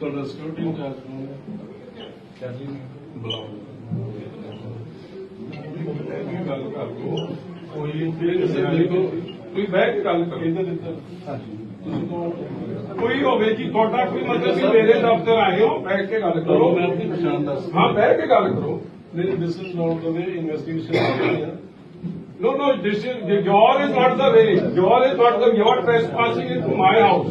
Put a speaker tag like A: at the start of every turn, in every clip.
A: ਤੁਹਾਡਾ security incharge ਕੌਣ ਹੈ ਕੈਲੀ ਬੁਲਾਓ
B: ਇਹ ਗੱਲ ਕਰ ਲਓ ਕੋਈ ਫਿਰ ਦੇਖੋ ਤੁਸੀਂ ਬਹਿ ਕੇ ਗੱਲ ਕਰੋ
A: ਕਿਹਦਾ ਦਿੱਤਾ ਹਾਂਜੀ ਤੁਸੀਂ ਕੌਣ
B: ਕੋਈ ਹੋਵੇ ਜੀ ਤੁਹਾਡਾ ਕੋਈ ਮਤਲਬ ਕਿ ਮੇਰੇ ਦਫ਼ਤਰ ਆਏ ਹੋ ਬੈਠ ਕੇ ਗੱਲ ਕਰੋ
A: ਕਰੋ ਮੈਂ ਆਪਣੀ ਪਛਾਣ ਦੱਸ
B: ਹਾਂ ਬਹਿ ਕੇ ਗੱਲ ਕਰੋ
A: ਨਹੀਂ this is not the way investigation ਕਰ ਰਹੀ ਹੈ
B: No, no, this is, your is not the way. Your is not the, you are trespassing into my house.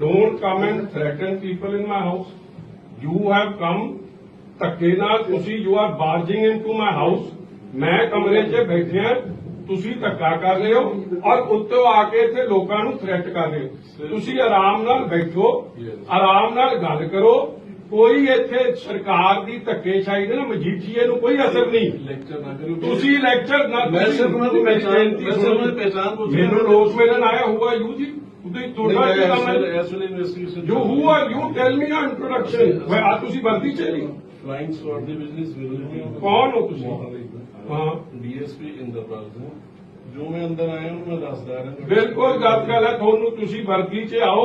B: don't come and threaten people in my house you have come ਧੱਕੇ ਨਾਲ ਤੁਸੀਂ you are barging into my house ਮੈਂ ਕਮਰੇ 'ਚ ਬੈਠਿਆ ਤੁਸੀਂ ਧੱਕਾ ਕਰ ਰਹੇ ਹੋ ਔਰ ਉੱਤੋਂ ਆ ਕੇ ਇੱਥੇ ਲੋਕਾਂ ਨੂੰ ਥ੍ਰੈਟ ਕਰ ਰਹੇ ਹੋ। ਤੁਸੀਂ ਆਰਾਮ ਨਾਲ ਬੈਠੋ ਆਰਾਮ ਨਾਲ ਗੱਲ ਕਰੋ ਕੋਈ ਇੱਥੇ ਸਰਕਾਰ ਦੀ ਧੱਕੇਸ਼ਾਹੀ ਦੇ ਨਾ ਮਜੀਠੀਏ ਨੂੰ ਕੋਈ ਅਸਰ ਨਹੀਂ।
A: ਲੈਕਚਰ ਨਾ ਕਰੋ
B: ਤੁਸੀਂ ਲੈਕਚਰ ਨਾ
A: ਮੈਂ ਸਿਰਫ ਦੀ ਮੈਂ ਦੀ ਪੁੱਛ
B: ਮੈਨੂੰ ਲੋਕ ਮਿਲਣ ਆਇਆ ਹੁਆ ਯੂ ਜੀ? ਉਹਦੇ ਤੁਹਾਡਾ ਕੀ ਕੰਮ ਹੈ?
A: ਐਸ ਵੇਲੇ investigation
B: you who are you tell me your introduction ਮੈਂ ਆ ਤੁਸੀਂ ਵਰਦੀ ਚ ਨਹੀਂ
A: ਫਲਾਈਂਗ ਸਵਾਰਡ ਦੇ ਬਿਜ਼ਨਸ ਵਿਲ
B: ਕੌਣ ਹੋ ਤੁਸੀਂ? ਹਾਂ।
A: ਡੀਐਸਪੀ ਇੰਦਰਪਾਲ ਸਿੰਘ। ਜੋ ਮੈਂ ਅੰਦਰ ਆਇਆ ਉਹਨੂੰ ਮੈਂ ਦੱਸਦਾ ਰਿਹਾ
B: ਬਿਲਕੁਲ ਗੱਲ ਗੱਲ ਹੈ ਤੁਹਾਨੂੰ ਤੁਸੀਂ ਵਰਦੀ ਚ ਆਓ।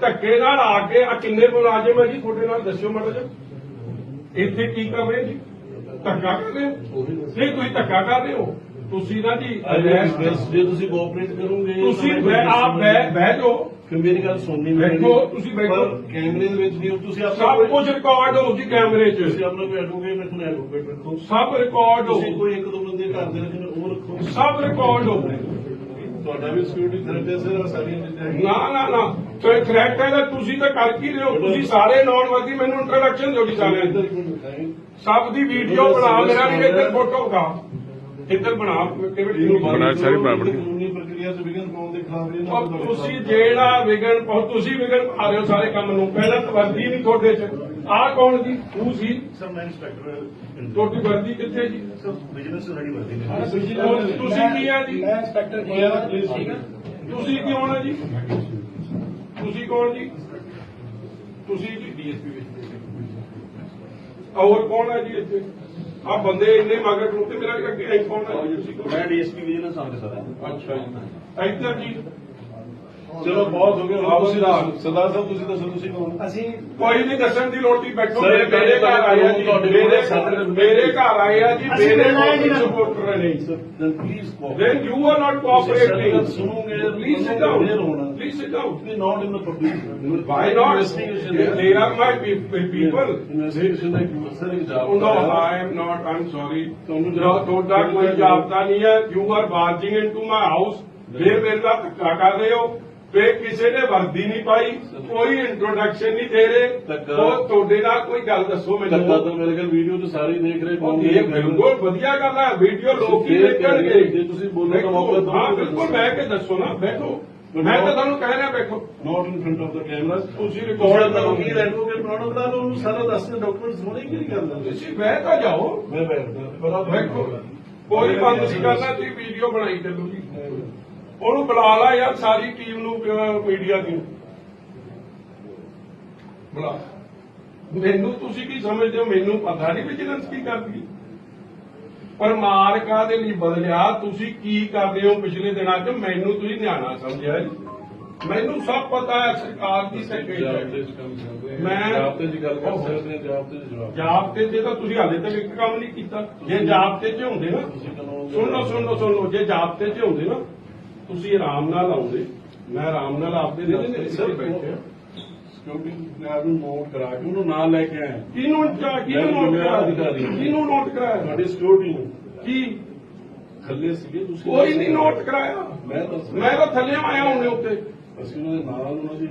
B: ਧੱਕੇ ਨਾਲ ਆ ਕੇ ਆ ਕਿੰਨੇ ਮੁਲਾਜ਼ਮ ਹੈ ਜੀ? ਤੁਹਾਡੇ ਨਾਲ ਦੱਸਿਓ ਮਾੜਾ ਜਿਹਾ। ਇੱਥੇ ਕੀ ਕਰ ਰਹੇ ਜੀ? ਧੱਕਾ ਕਰ ਰਹੇ ਹੋ? ਨਹੀਂ ਤੁਸੀਂ ਧੱਕਾ ਕਰ ਰਹੇ ਹੋ? ਤੁਸੀਂ ਨਾ ਜੀ
A: ਜੇ ਤੁਸੀਂ ਕੋਆਪਰੇਟ ਕਰੋਗੇ
B: ਤੁਸੀਂ ਬਹਿ- ਆਪ ਬਹਿ ਬਹਿ ਜਾਓ।
A: ਫਿਰ ਮੇਰੀ ਗੱਲ ਸੁਣਨੀ
B: ਬੈਠੋ, ਤੁਸੀਂ ਬੈਠੋ।
A: ਕੈਮਰੇ ਦੇ ਵਿੱਚ ਨਹੀਂ ਤੁਸੀਂ ਆਪਣਾ
B: ਸਭ ਕੁਝ ਰਿਕਾਰਡ ਹੋ ਜੀ ਕੈਮਰੇ 'ਚ।
A: ਤੁਸੀਂ ਆਪਣਾ ਕੋਈ ਐਡਵੋਕੇਟ ਰੱਖੋ ਐਡਵੋਕੇਟ ਰੱਖੋ।
B: ਸਭ ਰਿਕਾਰਡ ਹੋ।
A: ਤੁਸੀਂ ਕੋਈ ਇੱਕ ਦੋ ਬੰਦੇ ਘਰ ਦੇ ਰੱਖਣ ਉਹ ਰੱਖੋ।
B: ਸਭ ਰਿਕਾਰਡ ਹੋ।
A: ਤੁਹਾਡਾ ਵੀ ਸਿਕਿਉਰਿਟੀ ਥ੍ਰੈਟ ਹੈ ਸਰ ਸਾਰੀਆਂ ਚੀਜ਼ਾਂ ਹੈਗੀਆਂ।
B: ਨਾ ਨਾ ਨਾ। ਤੇ ਥ੍ਰੈਟ ਹੈ ਤਾਂ ਤੁਸੀਂ ਤਾਂ ਕਰ ਕੀ ਰਹੇ ਹੋ? ਤੁਸੀਂ ਸਾਰੇ ਨੌਨ ਵਰਦੀ ਮੈਨੂੰ ਇੰਟਰੋਡਕਸ਼ਨ ਦਿਓ ਜੀ ਸਾਰਿਆਂ ਦੀ
A: ਇੱਧਰ ਕਿਉਂ ਦਿਖਾਏ?
B: ਸਭ ਦੀ ਵੀਡੀਓ ਬਣਾ ਮੇਰਾ ਵੀ ਇੱਧਰ ਫੋਟੋ ਕਾ ਇੱਧਰ ਬਣਾ ਕਿਵੇਂ
A: ਇਹਨੂੰ
B: ਬਣਾ
A: ਬਾਹਰ
C: ਸਾਰੀ ਬਰਾਬਰ ਦੀ।
A: ਕਾਨੂੰਨੀ ਪ੍ਰਕਿਰਿਆ ਚ ਵਿਘਨ ਪਾਉਣ ਦੇ ਖਿਲਾਫ ਇਹ ਨਾ
B: ਔਰ ਤੁਸੀਂ ਜਿਹੜਾ ਵਿਗਣ ਪਾਓ ਤੁਸੀਂ ਵਿਗਣ ਪਾ ਰਹੇ ਹੋ ਸਾਰੇ ਕੰਮ ਨੂੰ। ਪਹਿਲਾਂ ਤਾਂ ਵਰਦੀ ਨਹੀਂ ਤੁਹਾਡੇ 'ਚ। ਆਹ ਕੌਣ ਜੀ ਤੂੰ ਸੀ?
D: ਸਰ ਮੈਂ ਇੰਸਪੈਕਟਰ
B: ਤੁਹਾਡੀ ਵਰਦੀ ਕਿੱਥੇ ਜੀ
D: ਸਰ ਬਿਜ਼ਨਸ ਰੈਡੀ ਵਰਦੀ ਨੇ
B: ਤੁਸੀਂ ਤੁਸੀਂ ਕੀ ਆ ਜੀ?
D: ਮੈਂ ਇੰਸਪੈਕਟਰ
B: ਠੀਕ ਹੈ ਤੁਸੀਂ ਕੌਣ ਹੈ ਜੀ? ਤੁਸੀਂ ਕੌਣ ਜੀ? ਤੁਸੀਂ ਜੀ? ਡੀਐਸਪੀ ਵਿੱਚ ਹੋਰ ਕੌਣ ਹੈ ਜੀ ਇੱਥੇ? ਆ ਬੰਦੇ ਇੰਨੇ ਮਗਰ ਤੇ ਮੇਰਾ ਅੱਗੇ ਕੌਣ ਹੈ?
D: ਮੈਂ ਡੀਐਸਪੀ ਵਿਜੀਲੈਂਸ ਆਫਿਸਰ ਹਾਂ।
B: ਅੱਛਾ ਜੀ। ਇੱਧਰ ਜੀ।
A: ਚਲੋ ਬਹੁਤ ਹੋ ਗਿਆ।
B: ਆਓ
A: ਤੁਸੀਂ
B: ਸਰਦਾਰ।
A: ਸਰਦਾਰ ਸਾਹਿਬ ਤੁਸੀਂ ਦੱਸੋ ਤੁਸੀਂ ਕੌਣ?
D: ਅਸੀਂ
B: ਕੋਈ ਨਹੀਂ ਦੱਸਣ ਦੀ ਲੋੜ ਨਹੀਂ ਬੈਠੋ।
A: ਸਰ,
B: ਮੇਰੇ ਮੇਰੇ ਘਰ ਆਏ ਆ ਜੀ।
A: ਤੁਹਾਡੇ
B: ਮੇਰੇ ਮੇਰੇ ਘਰ ਆਏ ਆ ਜੀ ਮੇਰੇ
D: ਨਾ।
B: ਸਪੋਰਟਰ ਨੇ
A: then
B: you are not cooperating
A: ਤੁਸੀਂ ਸੁਣੋਗੇ
B: please sit down
A: We're not in the public
B: why not?
A: investigation
B: they are my pe- pe- people.
A: Investigation the sir ਇੱਕ ਜਵਾਬ
B: no, I am not. I'm sorry.
A: ਤੁਹਾਨੂੰ
B: ਤੁਹਾਡਾ ਕੋਈ ਜਾਬਤਾ ਨਹੀਂ ਹੈ। You are barging into my house ਫੇਰ ਮੇਰੇ ਨਾਲ ਧੱਕਾ ਕਰ ਰਹੇ ਹੋ। ਫੇਰ ਕਿਸੇ ਨੇ ਵਰਦੀ ਨਹੀਂ ਪਾਈ ਕੋਈ ਇੰਟਰੋਡਕਸ਼ਨ ਨਹੀਂ ਦੇ ਰਹੇ। ਉਹ ਤੁਹਾਡੇ ਨਾਲ ਕੋਈ ਗੱਲ ਦੱਸੋ ਮੈਨੂੰ।
A: ਤਾਂ ਮੇਰੇ ਕੋਲ ਵੀਡੀਓ ਤੇ ਸਾਰੇ ਦੇਖ ਰਹੇ
B: ਉਹ ਇਹ ਬਿਲਕੁਲ ਵਧੀਆ ਗੱਲ ਹੈ ਵੀਡੀਓ ਲੋਕ ਹੀ ਦੇਖਣਗੇ।
A: ਜੇ ਤੁਸੀਂ ਬੋਲਣ ਦਾ ਮੌਕਾ ਦਿਓ
B: ਹਾਂ
A: ਤਾਂ
B: ਬਿਲਕੁਲ ਬਹਿ ਕੇ ਦੱਸੋ ਨਾ ਬੈਠੋ। ਮੈਂ ਤਾਂ ਤੁਹਾਨੂੰ ਕਹਿ ਰਿਹਾ ਬੈਠੋ।
A: Not in front of the camera
B: ਤੁਸੀਂ ਰਿਕਾਰਡ ਕਰੋ
A: ਵਕੀਲ ਐਡਵੋਕੇਟ ਲਓ ਉਹਨੂੰ ਸਾਰਾ ਦੱਸ ਦੇ ਡਾਕੂਮੈਂਟਸ ਹੋਣੇ ਕਿ ਨਹੀਂ ਕਰਦਾ
B: ਤੁਸੀਂ ਬਹਿ ਤਾਂ ਜਾਓ।
A: ਮੈਂ ਬੈਠਦਾ
B: ਵੇਖੋ ਕੋਈ ਬੰਦ ਨਹੀਂ ਕਰਨਾ ਤੁਸੀਂ ਵੀਡੀਓ ਬਣਾਈ ਚੱਲੋ ਜੀ। ਉਹਨੂੰ ਬੁਲਾ ਲਾ ਯਾਰ ਸਾਰੀ ਟੀਮ ਨੂੰ ਮੀਡੀਆ ਦੀ ਬੁਲਾ। ਮੈਨੂੰ ਤੁਸੀਂ ਕੀ ਸਮਝਦੇ ਹੋ? ਮੈਨੂੰ ਪਤਾ ਨਹੀਂ ਵਿਜੀਲੈਂਸ ਕੀ ਕਰਦੀ। ਪਰ ਮਾਰ ਕਾਹਦੇ ਲਈ ਬਦਲਿਆ? ਤੁਸੀਂ ਕੀ ਕਰਦੇ ਹੋ ਪਿਛਲੇ ਦਿਨਾਂ 'ਚ? ਮੈਨੂੰ ਤੁਸੀਂ ਨਿਆਣਾ ਸਮਝਿਆ ਜੀ। ਮੈਨੂੰ ਸਭ ਪਤਾ ਹੈ ਸਰਕਾਰ ਦੀ ਸੈਕਟਰੀ ਮੈਂ-
A: ਜਾਬਤੇ ਦੀ ਗੱਲ ਕਰ ਸਕਦੇ ਜਾਬਤੇ ਚ ਜਵਾਬ।
B: ਜਾਬਤੇ 'ਚ ਤਾਂ ਤੁਸੀਂ ਹਾਲੇ ਤੱਕ ਇੱਕ ਕੰਮ ਨਹੀਂ ਕੀਤਾ। ਜੇ ਜਾਬਤੇ 'ਚ ਹੁੰਦੇ ਨਾ।
A: ਦੇ-
B: ਸੁਣ ਲਓ ਸੁਣ ਲਓ ਸੁਣ ਲਓ। ਜੇ ਜਾਬਤੇ 'ਚ ਹੁੰਦੇ ਨਾ ਤੁਸੀਂ ਆਰਾਮ ਨਾਲ ਆਉਂਦੇ। ਮੈਂ ਆਰਾਮ ਨਾਲ ਆਪਦੇ
A: ਨਹੀਂ, ਨਹੀਂ, ਸਰ,
B: ਬੈਠੇ। ਆ।
A: ਨੂੰ ਨੋਟ ਕਰਾ ਕੇ ਉਹਨੂੰ ਨਾਲ ਲੈ ਕੇ ਆਇਆ।
B: ਕਿਹਨੂੰ ਚਾ- ਕਿਹਨੂੰ
A: ਮੈਂ
B: ਨੋਟ ਕਰਾਇਆ
A: ਅਧਿਕਾਰੀ।
B: ਕਿਹਨੂੰ ਨੋਟ ਕਰਾਇਆ?
A: ਤੁਹਾਡੀ ਸਿਕਿਉਰਿਟੀ ਨੂੰ।
B: ਕੀ?
A: ਥੱਲੇ ਸੀਗੇ ਤੁਸੀਂ
B: ਕੋਈ ਨਹੀਂ ਨੋਟ ਕਰਾਇਆ।
A: ਮੈਂ ਦੱਸ
B: ਮੈਂ ਤਾਂ ਥੱਲੇ ਆਇਆ ਹੁਣੇ ਉੱਤੇ
A: ਅਸੀਂ ਉਹਨਾਂ ਦੇ ਨਾਲ ਉਹਨਾਂ ਦੀ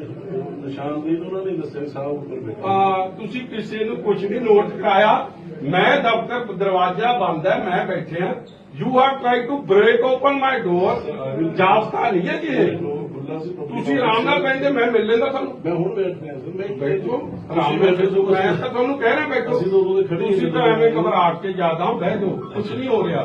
A: ਨਿਸ਼ਾਨਦੇਹੀ ਤੋਂ ਉਹਨਾਂ ਨੇ ਦੱਸਿਆ ਸਾਹਿਬ ਉੱਪਰ ਬੈਠੇ।
B: ਆ ਤੁਸੀਂ ਕਿਸੇ ਨੂੰ ਕੁਝ ਨਹੀਂ ਨੋਟ ਕਰਾਇਆ। ਮੈਂ ਦਫ਼ਤਰ ਦਰਵਾਜ਼ਾ ਬੰਦ ਹੈ ਮੈਂ ਬੈਠਿਆ you have try to break open my door ਜਾਬਤਾ ਨਹੀਂ ਹੈ ਜੀ ਤੁਸੀਂ ਆਰਾਮ ਨਾਲ ਬੈਠੇ ਮੈਂ ਮਿਲ ਲੈਂਦਾ ਤੁਹਾਨੂੰ
A: ਮੈਂ ਹੁਣ ਬੈਠ ਰਿਹਾ ਸਰ ਮੈਂ
B: ਬੈਠੋ ਆਰਾਮ ਨਾਲ ਬੈਠੋ ਮੈਂ ਤਾਂ ਤੁਹਾਨੂੰ ਕਹਿ ਰਿਹਾ ਬੈਠੋ ਤੁਸੀਂ ਤਾਂ। ਐਵੇਂ ਘਬਰਾਹਟ ਕੇ ਜ਼ਿਆਦਾ ਬਹਿ ਜਾਓ ਕੁਝ ਨਹੀਂ ਹੋ ਰਿਹਾ